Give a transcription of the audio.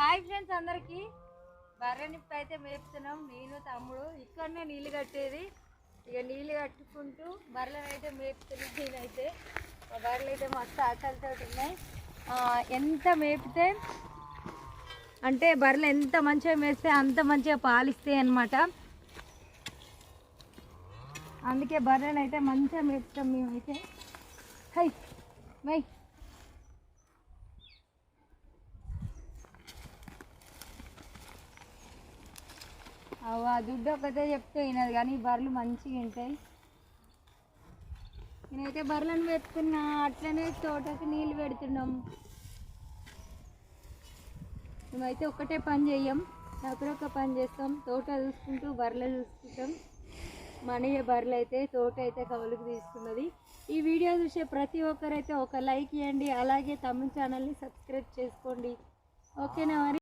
Hi friends అందరికీ. బర్రె నిప్పు అయితే మేపుతున్నాం. నేను తమ్ముడు ఇక్కడనే నీళ్ళు కట్టేది. ఇక నీళ్ళు కట్టుకుంటూ బర్రెలను అయితే మేపుతున్నాం నేనైతే. మా బర్రెలు అయితే మస్తు ఆకలితో ఉన్నాయి. ఎంత మేపితే అంటే బర్రెలు ఎంత మంచిగా మేస్తే అంత మంచిగా పాలిస్తాయి అనమాట అందుకే బర్రెలు అయితే మంచిగా మేపుతాం మేమైతే. హై మై. అవు ఆ దుడ్డు ఒకటే చెప్తే వినదు కానీ ఈ బర్రెలు మంచిగా ఉంటాయి నేనైతే బర్రెలను పెట్టుకున్నా అట్లనే తోటకి నీళ్ళు పెడుతున్నాం. మేమైతే ఒక్కటే పని చెయ్యం ఒకరొక పని చేస్తాం. తోట చూసుకుంటూ బర్రెలు చూసుకుంటాం. మనయ్య బర్రెలు అయితే తోట అయితే కవులకు తీసుకున్నది ఈ వీడియో చూసే ప్రతి ఒక్కరైతే ఒక లైక్ ఇవ్వండి అలాగే తమిళ ఛానల్ని సబ్స్క్రైబ్ చేసుకోండి. ఓకేనా మరి?